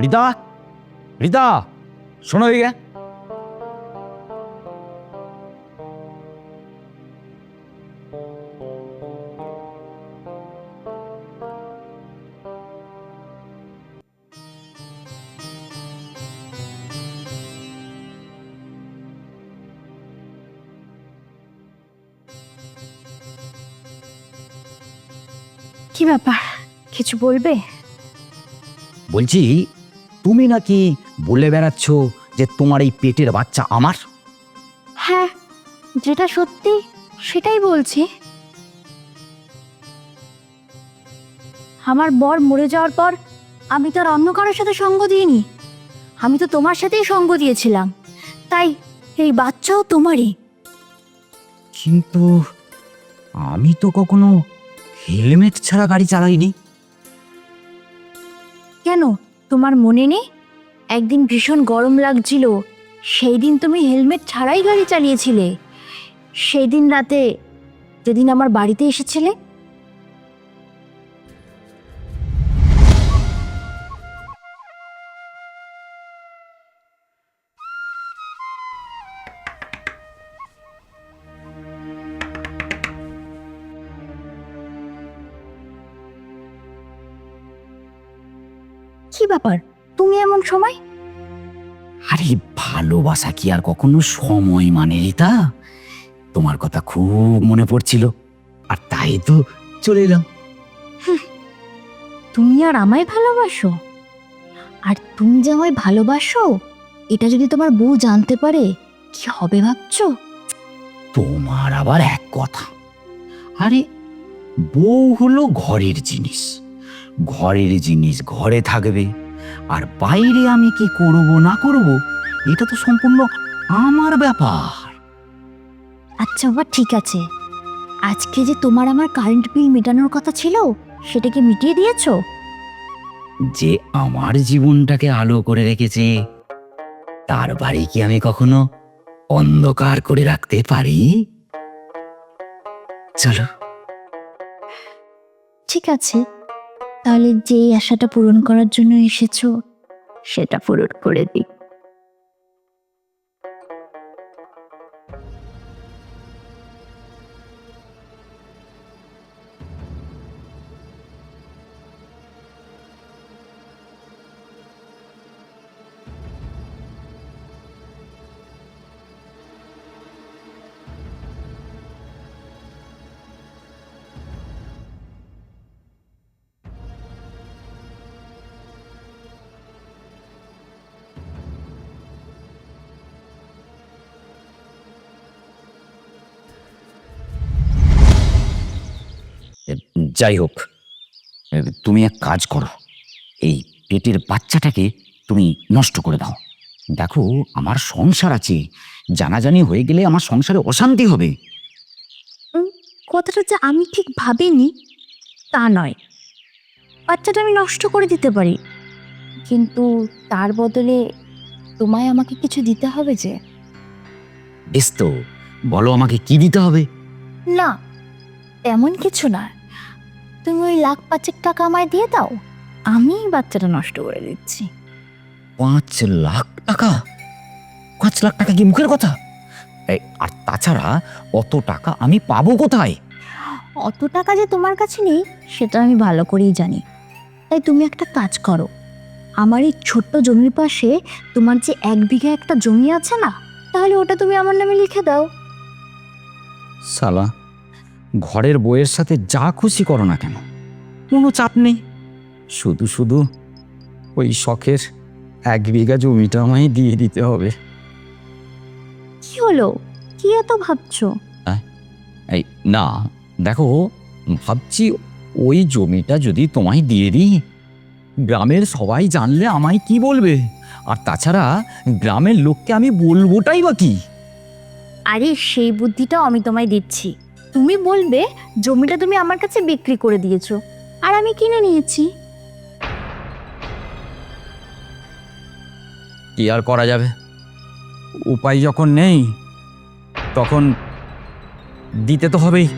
রিতা রিতা শোনো দিকে কি ব্যাপার কিছু বলবে বলছি তুমি নাকি বলে বেড়াচ্ছ যে তোমার এই পেটের বাচ্চা আমার? হ্যাঁ যেটা সত্যি সেটাই বলছি। আমার বর মরে যাওয়ার পর আমি তো আর অন্য কারোর সাথে সঙ্গ দিইনি। আমি তো তোমার সাথেই সঙ্গ দিয়েছিলাম। তাই এই বাচ্চাও তোমারই। কিন্তু আমি তো কখনো হেলমেট ছাড়া গাড়ি চালাইনি। তোমার মনে নেই? একদিন ভীষণ গরম লাগছিল। সেই দিন তুমি হেলমেট ছাড়াই গাড়ি চালিয়েছিলে। সেই দিন রাতে যেদিন আমার বাড়িতে এসেছিলে কি ব্যাপার? তুমি এমন সময়? আরে ভালোবাসা কি আর কখনো সময় মানে রিতা? তোমার কথা খুব মনে পড়ছিল আর তাই তো চলে এলাম। তুমি আর আমায় ভালোবাসো? আর তুমি যে আমায় ভালোবাসো এটা যদি তোমার বউ জানতে পারে কি হবে ভাবছ? তোমার আবার এক কথা। আরে বউ হলো ঘরের জিনিস। ঘরের জিনিস ঘরে থাকবে। আর বাইরে আমি কি করব না করব এটা তো সম্পূর্ণ আমার ব্যাপার। আচ্ছা বাবা ঠিক আছে। আজকে যে তোমার আমার কারেন্ট বিল মেটানোর কথা ছিল সেটা কি মিটিয়ে দিয়েছ? যে আমার জীবনটাকে আলো করে রেখেছে তার বাড়ি কি আমি কখনো অন্ধকার করে রাখতে পারি? চলো। ঠিক আছে। তাহলে যেই আশাটা পূরণ করার জন্য এসেছ সেটা পূরণ করে দিই। যাই হোক তুমি এক কাজ করো। এই পেটের বাচ্চাটাকে তুমি নষ্ট করে দাও। দেখো আমার সংসার আছে। জানাজানি হয়ে গেলে আমার সংসারে অশান্তি হবে। কথাটা যে আমি ঠিক ভাবিনি তা নয়। বাচ্চাটা আমি নষ্ট করে দিতে পারি। কিন্তু তার বদলে তোমায় আমাকে কিছু দিতে হবে যে? বেশ তো বলো আমাকে কি দিতে হবে? না তেমন কিছু না। তুমি ওই লাখ পাঁচেক টাকা আমায় দিয়ে দাও। আমি বাচ্চাটা নষ্ট করে দিচ্ছি। পাঁচ লাখ টাকা? পাঁচ লাখ টাকা কি মুখের কথা? এই, আর তাছাড়া অত টাকা আমি পাবো কোথায়? অত টাকা যে তোমার কাছে নেই সেটা আমি ভালো করেই জানি। তাই তুমি একটা কাজ করো। আমার এই ছোট্ট জমির পাশে তোমার যে এক বিঘা একটা জমি আছে না তাহলে ওটা তুমি আমার নামে লিখে দাও। সালা ঘরের বইয়ের সাথে যা খুশি করো না কেন? কোনো চাপ নেই। শুধু শুধু ওই শখের এক বিঘা জমিটা আমায় দিয়ে দিতে হবে। কি হলো? কি এত ভাবছ? এই না দেখো ভাবছি ওই জমিটা যদি তোমায় দিয়ে দিই গ্রামের সবাই জানলে আমায় কি বলবে? আর তাছাড়া গ্রামের লোককে আমি বলবোটাই বা কি? আরে সেই বুদ্ধিটাও আমি তোমায় দিচ্ছি। তুমি বলবে জমিটা তুমি আমার কাছে বিক্রি করে দিয়েছ আর আমি কিনে নিয়েছি। কি আর করা যাবে? উপায় যখন নেই তখন দিতে তো হবেই।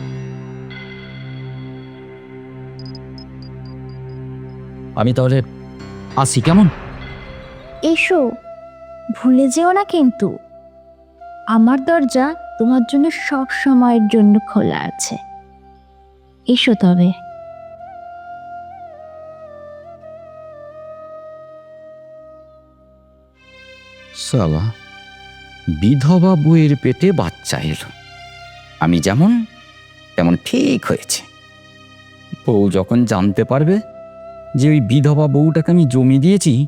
আমি তাহলে আসি কেমন? এসো ভুলে যেও না কিন্তু। আমার দরজা তোমার জন্য সব সময়ের জন্য খোলা আছে। এসো তবে। সালা, বিধবা বউয়ের পেটে বাচ্চা এলো। আমি যেমন, তেমন ঠিক হয়েছে। বউ যখন জানতে পারবে যে ওই বিধবা বউটাকে আমি জমি দিয়েছি,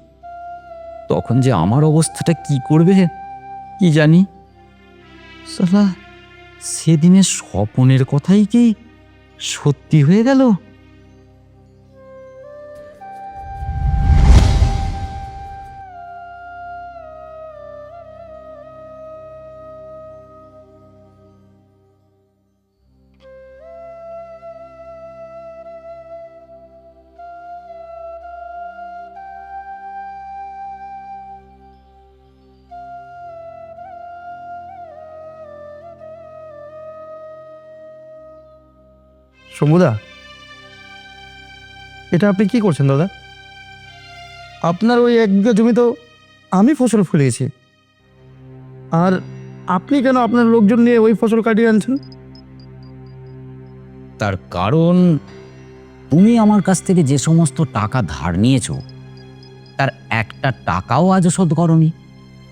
তখন যে আমার অবস্থাটা কি করবে, কি জানি। সালা সেদিনের স্বপনের কথাই কি সত্যি হয়ে গেল? শম্ভুদা এটা আপনি কি করছেন দাদা? আপনার ওই এক বিঘা জমি তো আমি ফসল ফলিয়েছি আর আপনি কেন আপনার লোকজন নিয়ে ওই ফসল কাটিয়ে আনছেন? তার কারণ তুমি আমার কাছ থেকে যে সমস্ত টাকা ধার নিয়েছ তার একটা টাকাও আজও শোধ করনি।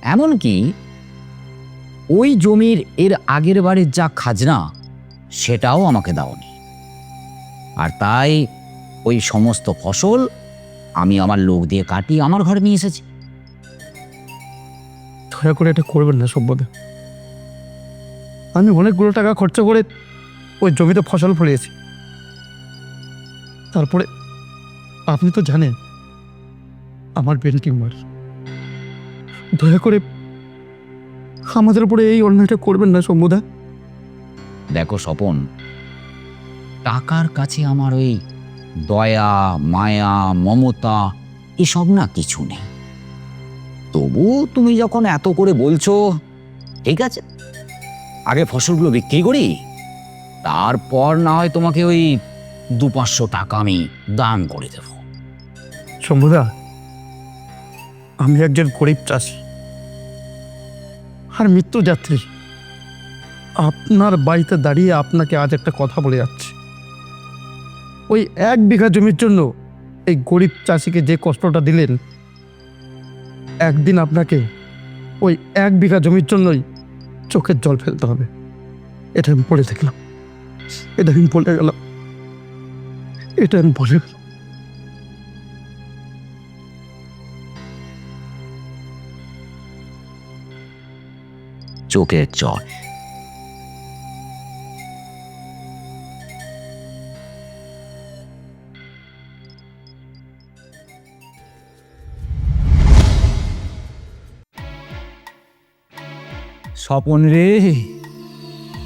এমনকি ওই জমির এর আগের বাড়ির যা খাজনা সেটাও আমাকে দাওনি। আর তাই ওই সমস্ত ফসল আমি আমার লোক দিয়ে কাটিয়ে আমার ঘরে নিয়ে এসেছি। দয়া করে এটা করবেন না সভ্যতা আমি অনেকগুলো টাকা খরচা করে ওই জমিতে ফসল ফলিয়েছি। তারপরে আপনি তো জানেন আমার ব্রেন টিউমার দয়া করে আমাদের উপরে এই অন্যায়টা করবেন না সম্বোধা দেখো স্বপন টাকার কাছে আমার ওই দয়া, মায়া, মমতা, এসব না কিছু নেই। তবু তুমি যখন এত করে বলছো, ঠিক আছে, আগে ফসলগুলো বিক্রি করি, তারপর না হয় তোমাকে ওই দু পাঁচশো টাকা আমি দান করে দেব। শম্ভুদা, আমি একজন গরিব চাষি। আর মৃত্যু যাত্রী আপনার বাড়িতে দাঁড়িয়ে আপনাকে আজ একটা কথা বলে যাচ্ছি। ওই এক বিঘা জমির জন্য এই গরিব চাষিকে যে কষ্টটা দিলেন, একদিন আপনাকে ওই এক বিঘা জমির জন্যই চোখের জল ফেলতে হবে। এটা আমি পড়ে দেখলাম। এটা আমি বলে গেলাম। এটা আমি বলে গেলাম। চোখের জল। স্বপন রে,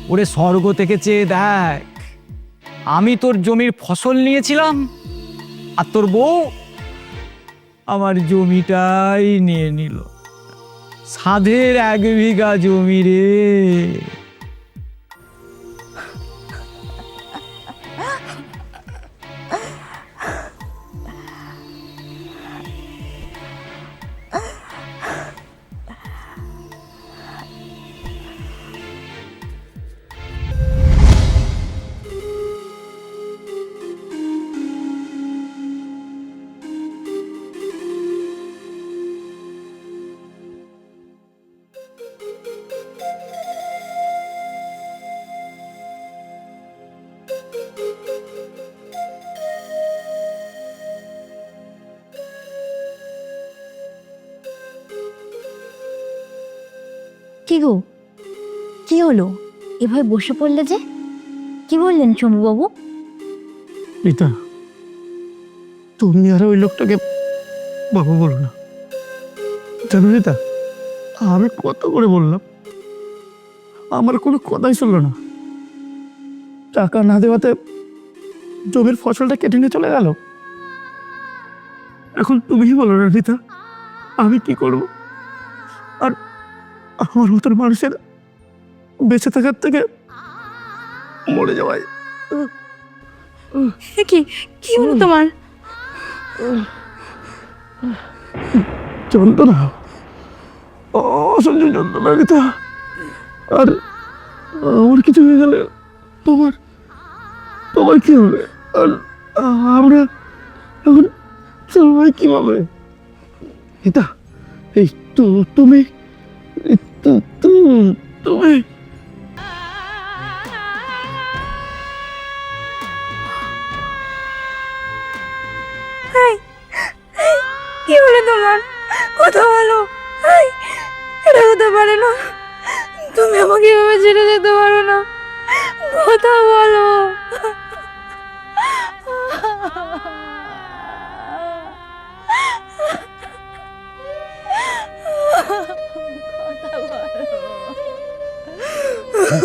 ওরে স্বর্গ থেকে চেয়ে দেখ। আমি তোর জমির ফসল নিয়েছিলাম, আর তোর বউ আমার জমিটাই নিয়ে নিল। সাধের এক বিঘা জমি রে। কি গো? কি হলো? এভাবে বসে পড়লে যে? কি বললেন শম্ভুবাবু রীতা, তুমি আর ওই লোকটাকে বাবু বলো না। জানো রীতা? আমি কত করে বললাম? আমার কোনো কথাই শুনলো না। টাকা না দেওয়াতে জমির ফসলটা কেটে নিয়ে চলে গেল। এখন তুমিই বলো না, রীতা, আমি কি করব? আমার মতন মানুষের বেঁচে থাকার থেকে মরে যাওয়াই। কি কি হলো তোমার? যন্ত্রণা অসহ্য যন্ত্রণা রিতা আর আমার কিছু হয়ে গেলে তোমার তোমার কি হবে? আর আমরা এখন চলবে কীভাবে? রিতা এই তো তুমি তুমি কি হলো তোমার? কথা বলো। এটা হতে পারে না। তুমি আমাকে এভাবে ছেড়ে যেতে পারো না। কথা বলো। আমি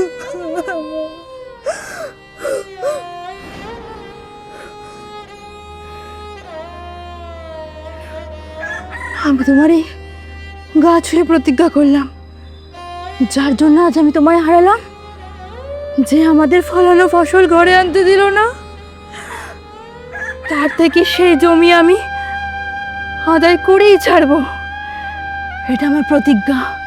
তোমার এই গা ছুঁয়ে প্রতিজ্ঞা করলাম। যার জন্য আজ আমি তোমায় হারালাম। যে আমাদের ফলানো ফসল ঘরে আনতে দিল না, তার থেকে সেই জমি আমি আদায় করেই ছাড়বো। এটা আমার প্রতিজ্ঞা।